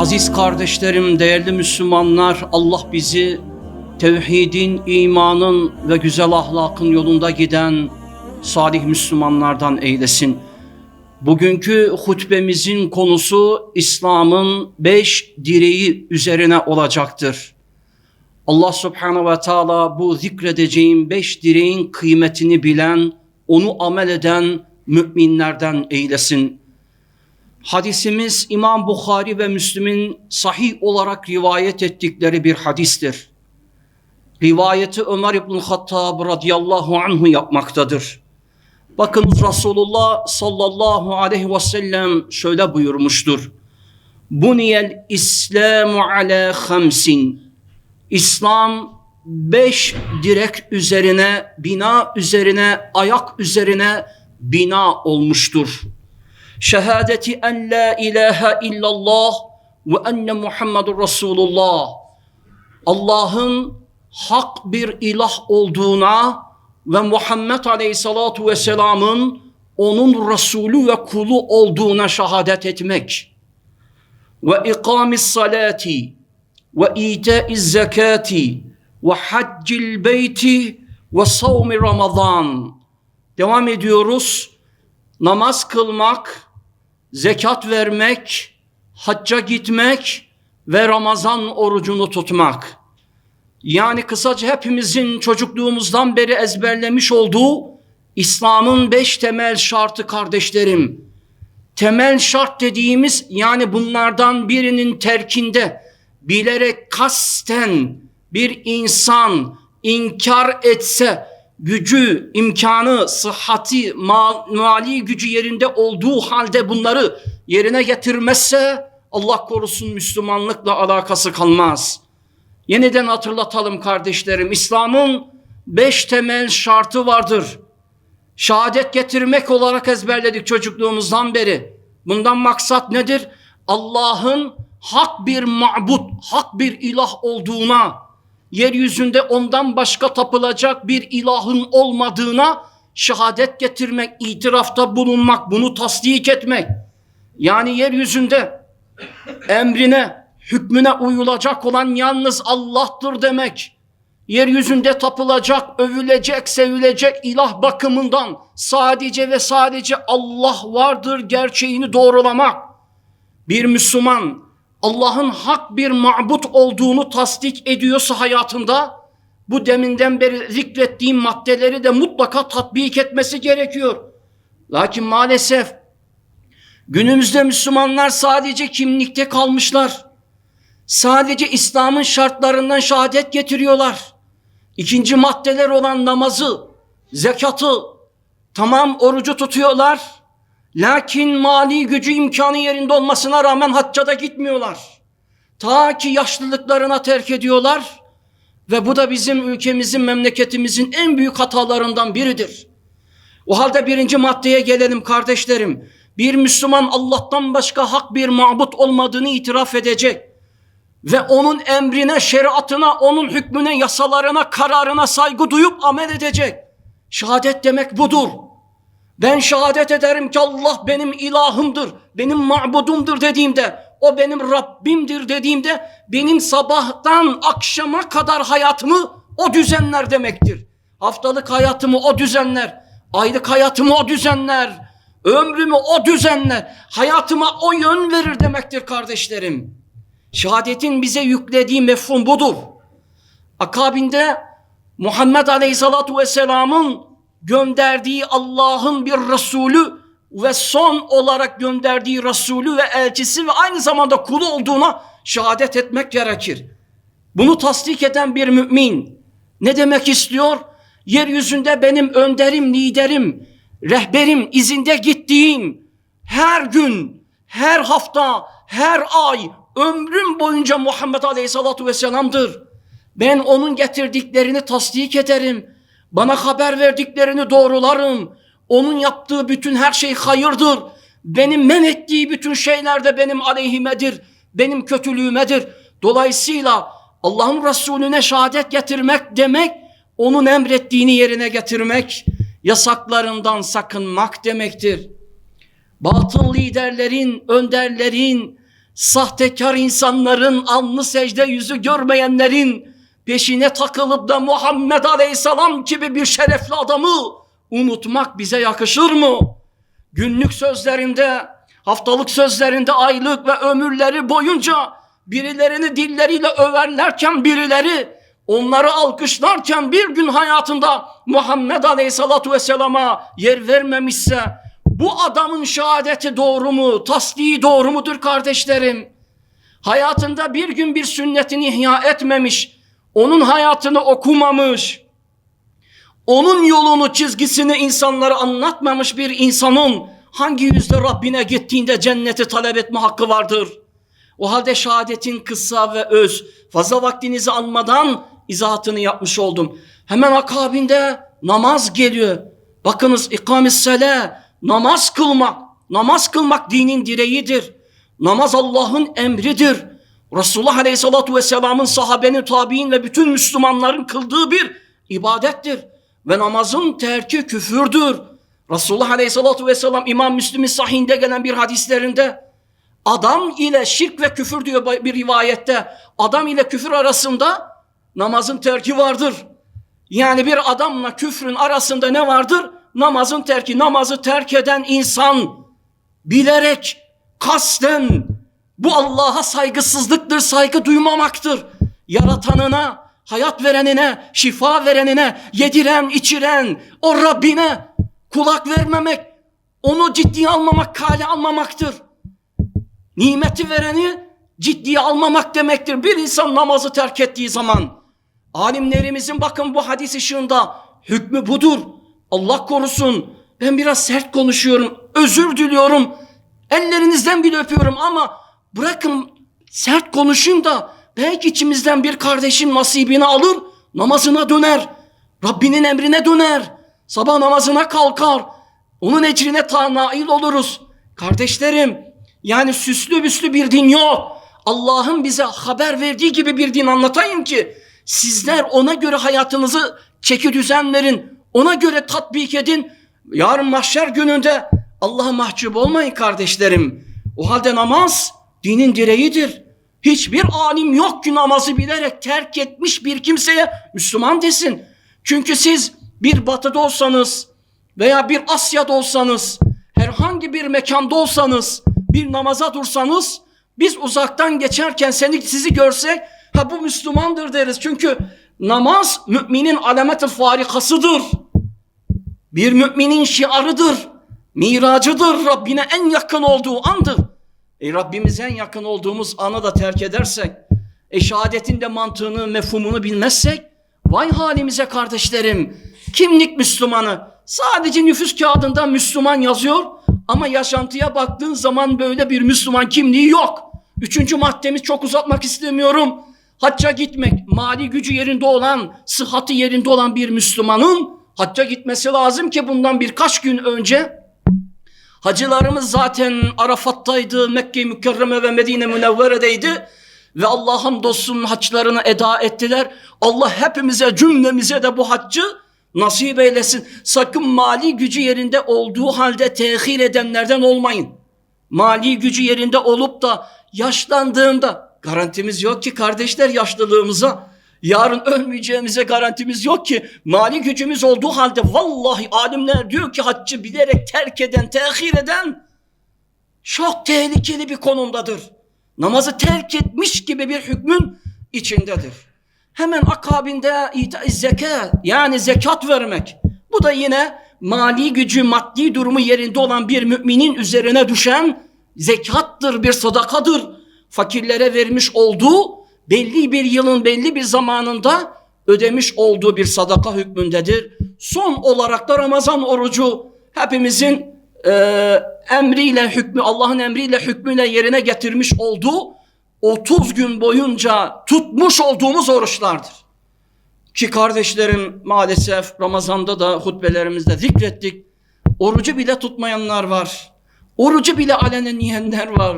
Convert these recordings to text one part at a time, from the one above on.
Aziz kardeşlerim, değerli Müslümanlar, Allah bizi tevhidin, imanın ve güzel ahlakın yolunda giden salih Müslümanlardan eylesin. Bugünkü hutbemizin konusu İslam'ın beş direği üzerine olacaktır. Allah subhanahu ve teala bu zikredeceğim beş direğin kıymetini bilen, onu amel eden müminlerden eylesin. Hadisimiz İmam Bukhari ve Müslim'in sahih olarak rivayet ettikleri bir hadistir. Rivayeti Ömer İbn Hattab radıyallahu anhu yapmaktadır. Bakınız Resulullah sallallahu aleyhi ve sellem şöyle buyurmuştur. Buniyel İslamu ala hamsin. İslam beş direk üzerine, bina üzerine, ayak üzerine bina olmuştur. Şehadeti en la ilahe illallah ve enne Muhammedur Resulullah. Allah'ın hak bir ilah olduğuna ve Muhammed Aleyhissalatu Vesselam'ın onun Resulü ve kulu olduğuna şehadet etmek. Ve ikamis salati ve itaiz zekati ve haccil beyti ve savmi ramazan. Devam ediyoruz. Namaz kılmak, zekat vermek, hacca gitmek ve Ramazan orucunu tutmak. Yani kısaca hepimizin çocukluğumuzdan beri ezberlemiş olduğu İslam'ın beş temel şartı kardeşlerim. Temel şart dediğimiz yani bunlardan birinin terkinde bilerek kasten bir insan inkar etse gücü, imkanı, sıhhati, mali gücü yerinde olduğu halde bunları yerine getirmezse Allah korusun Müslümanlıkla alakası kalmaz. Yeniden hatırlatalım kardeşlerim. İslam'ın beş temel şartı vardır. Şehadet getirmek olarak ezberledik çocukluğumuzdan beri. Bundan maksat nedir? Allah'ın hak bir ma'bud, hak bir ilah olduğuna, yeryüzünde ondan başka tapılacak bir ilahın olmadığına şehadet getirmek, itirafta bulunmak, bunu tasdik etmek. Yani yeryüzünde emrine, hükmüne uyulacak olan yalnız Allah'tır demek. Yeryüzünde tapılacak, övülecek, sevilecek ilah bakımından sadece ve sadece Allah vardır gerçeğini doğrulamak. Bir Müslüman Allah'ın hak bir ma'but olduğunu tasdik ediyorsa hayatında bu deminden beri zikrettiğim maddeleri de mutlaka tatbik etmesi gerekiyor. Lakin maalesef günümüzde Müslümanlar sadece kimlikte kalmışlar. Sadece İslam'ın şartlarından şehadet getiriyorlar. İkinci maddeler olan namazı, zekatı, tamam orucu tutuyorlar. Lakin mali gücü imkanı yerinde olmasına rağmen hacca da gitmiyorlar. Ta ki yaşlılıklarına terk ediyorlar. Ve bu da bizim ülkemizin, memleketimizin en büyük hatalarından biridir. O halde birinci maddeye gelelim kardeşlerim. Bir Müslüman Allah'tan başka hak bir mabut olmadığını itiraf edecek. Ve onun emrine, şeriatına, onun hükmüne, yasalarına, kararına saygı duyup amel edecek. Şehadet demek budur. Ben şehadet ederim ki Allah benim ilahımdır, benim ma'budumdur dediğimde, o benim Rabbimdir dediğimde, benim sabahtan akşama kadar hayatımı o düzenler demektir. Haftalık hayatımı o düzenler, aylık hayatımı o düzenler, ömrümü o düzenler, hayatıma o yön verir demektir kardeşlerim. Şehadetin bize yüklediği mefhum budur. Akabinde Muhammed Aleyhissalatu Vesselam'ın gönderdiği Allah'ın bir Resulü ve son olarak gönderdiği Resulü ve elçisi ve aynı zamanda kulu olduğuna şehadet etmek gerekir. Bunu tasdik eden bir mümin ne demek istiyor? Yeryüzünde benim önderim, liderim, rehberim, izinde gittiğim her gün, her hafta, her ay, ömrüm boyunca Muhammed Aleyhisselatü Vesselam'dır. Ben onun getirdiklerini tasdik ederim. Bana haber verdiklerini doğrularım. Onun yaptığı bütün her şey hayırdır. Benim men ettiği bütün şeyler de benim aleyhimedir. Benim kötülüğümedir. Dolayısıyla Allah'ın Resulüne şehadet getirmek demek, onun emrettiğini yerine getirmek, yasaklarından sakınmak demektir. Batıl liderlerin, önderlerin, sahtekar insanların, alnı secde yüzü görmeyenlerin peşine takılıp da Muhammed Aleyhisselam gibi bir şerefli adamı unutmak bize yakışır mı? Günlük sözlerinde, haftalık sözlerinde, aylık ve ömürleri boyunca birilerini dilleriyle överlerken birileri onları alkışlarken bir gün hayatında Muhammed Aleyhisselatü Vesselam'a yer vermemişse bu adamın şehadeti doğru mu, tasdiği doğru mudur kardeşlerim? Hayatında bir gün bir sünnetini ihya etmemiş, onun hayatını okumamış, onun yolunu, çizgisini insanlara anlatmamış bir insanın hangi yüzde Rabbine gittiğinde cenneti talep etme hakkı vardır? O halde şehadetin kısa ve öz, fazla vaktinizi almadan izahatını yapmış oldum. Hemen akabinde namaz geliyor. Bakınız ikamis sele, namaz kılmak. Namaz kılmak dinin direğidir. Namaz Allah'ın emridir. Resulullah Aleyhisselatü Vesselam'ın sahabenin, tabi'in ve bütün Müslümanların kıldığı bir ibadettir. Ve namazın terki küfürdür. Resulullah Aleyhisselatü Vesselam İmam Müslim'in sahihinde gelen bir hadislerinde adam ile şirk ve küfür diyor bir rivayette. Adam ile küfür arasında namazın terki vardır. Yani bir adamla küfrün arasında ne vardır? Namazın terki. Namazı terk eden insan bilerek, kasten bu Allah'a saygısızlıktır, saygı duymamaktır. Yaratanına, hayat verenine, şifa verenine, yediren, içiren, o Rabbine kulak vermemek, onu ciddiye almamak, kale almamaktır. Nimeti vereni ciddiye almamak demektir. Bir insan namazı terk ettiği zaman, alimlerimizin bakın bu hadis ışığında hükmü budur. Allah korusun. Ben biraz sert konuşuyorum. Özür diliyorum. Ellerinizden bile öpüyorum ama bırakın sert konuşayım da belki içimizden bir kardeşin nasibini alır, namazına döner. Rabbinin emrine döner. Sabah namazına kalkar. Onun ecrine ta nail oluruz. Kardeşlerim yani süslü büslü bir din yok. Allah'ın bize haber verdiği gibi bir din anlatayım ki sizler ona göre hayatınızı çeki düzen verin. Ona göre tatbik edin. Yarın mahşer gününde Allah'a mahcup olmayın kardeşlerim. O halde namaz dinin direğidir. Hiçbir alim yok ki namazı bilerek terk etmiş bir kimseye Müslüman desin. Çünkü siz bir batıda olsanız veya bir Asya'da olsanız, herhangi bir mekanda olsanız, bir namaza dursanız, biz uzaktan geçerken seni sizi görsek, ha bu Müslümandır deriz. Çünkü namaz müminin alamet-i farikasıdır. Bir müminin şiarıdır, miracıdır, Rabbine en yakın olduğu andır. E Rabbimize en yakın olduğumuz anı da terk edersek, e şehadetin de mantığını, mefhumunu bilmezsek, vay halimize kardeşlerim. Kimlik Müslümanı, sadece nüfus kağıdında Müslüman yazıyor ama yaşantıya baktığın zaman böyle bir Müslüman kimliği yok. Üçüncü maddemiz çok uzatmak istemiyorum. Hacca gitmek, mali gücü yerinde olan, sıhhati yerinde olan bir Müslümanın hacca gitmesi lazım ki bundan birkaç gün önce hacılarımız zaten Arafat'taydı, Mekke-i Mükerreme ve Medine Münevvere'deydi ve Allah hamdolsun haçlarını eda ettiler. Allah hepimize cümlemize de bu haccı nasip eylesin. Sakın mali gücü yerinde olduğu halde tehir edenlerden olmayın. Mali gücü yerinde olup da yaşlandığında garantimiz yok ki kardeşler yaşlılığımıza. Yarın ölmeyeceğimize garantimiz yok ki. Mali gücümüz olduğu halde vallahi alimler diyor ki haccı bilerek terk eden, tehir eden çok tehlikeli bir konumdadır. Namazı terk etmiş gibi bir hükmün içindedir. Hemen akabinde ita yani zekat vermek. Bu da yine mali gücü, maddi durumu yerinde olan bir müminin üzerine düşen zekattır, bir sadakadır. Fakirlere vermiş olduğu belli bir yılın belli bir zamanında ödemiş olduğu bir sadaka hükmündedir. Son olarak da Ramazan orucu hepimizin e, emriyle hükmü Allah'ın emriyle hükmüyle yerine getirmiş olduğu 30 gün boyunca tutmuş olduğumuz oruçlardır. Ki kardeşlerim maalesef Ramazan'da da hutbelerimizde zikrettik. Orucu bile tutmayanlar var. Orucu bile alenen yiyenler var.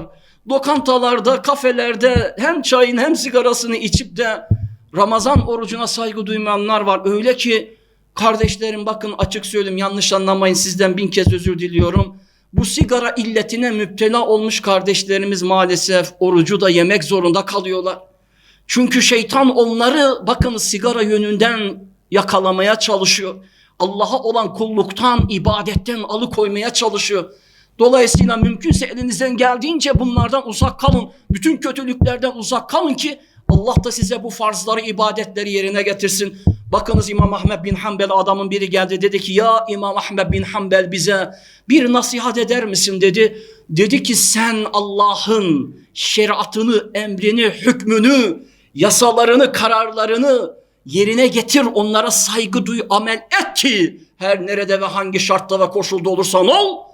Lokantalarda, kafelerde hem çayın hem sigarasını içip de Ramazan orucuna saygı duymayanlar var. Öyle ki kardeşlerim bakın açık söyleyeyim yanlış anlamayın sizden bin kez özür diliyorum. Bu sigara illetine müptela olmuş kardeşlerimiz maalesef orucu da yemek zorunda kalıyorlar. Çünkü şeytan onları bakın sigara yönünden yakalamaya çalışıyor. Allah'a olan kulluktan, ibadetten alıkoymaya çalışıyor. Dolayısıyla mümkünse elinizden geldiğince bunlardan uzak kalın. Bütün kötülüklerden uzak kalın ki Allah da size bu farzları, ibadetleri yerine getirsin. Bakınız İmam Ahmed bin Hanbel adamın biri geldi dedi ki ya İmam Ahmed bin Hanbel bize bir nasihat eder misin dedi. Dedi ki sen Allah'ın şeriatını, emrini, hükmünü, yasalarını, kararlarını yerine getir. Onlara saygı duy, amel et ki her nerede ve hangi şartta ve koşulda olursan ol.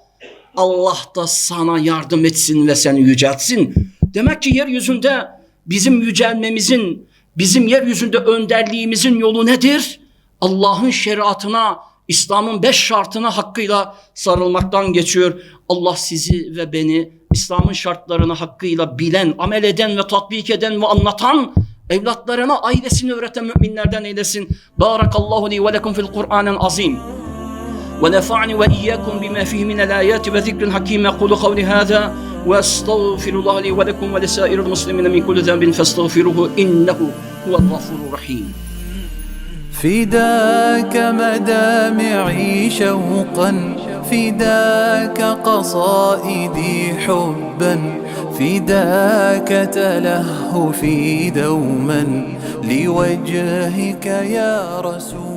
Allah da sana yardım etsin ve seni yüceltsin. Demek ki yeryüzünde bizim yücelmemizin, bizim yeryüzünde önderliğimizin yolu nedir? Allah'ın şeriatına, İslam'ın beş şartına hakkıyla sarılmaktan geçiyor. Allah sizi ve beni İslam'ın şartlarını hakkıyla bilen, amel eden ve tatbik eden ve anlatan evlatlarına ailesini öğreten müminlerden eylesin. Barakallahu li ve lekum fil Kur'an'ın azim. ونفعني وإياكم بما فيه من الآيات وذكر الحكيم أقول قولي هذا وأستغفر الله لي ولكم ولسائر المسلمين من كل ذنب فاستغفروه إنه هو الغفور الرحيم. فداك مدامعي شوقا فداك قصائدي حبا فداك تلهفي دوما لوجهك يا رسول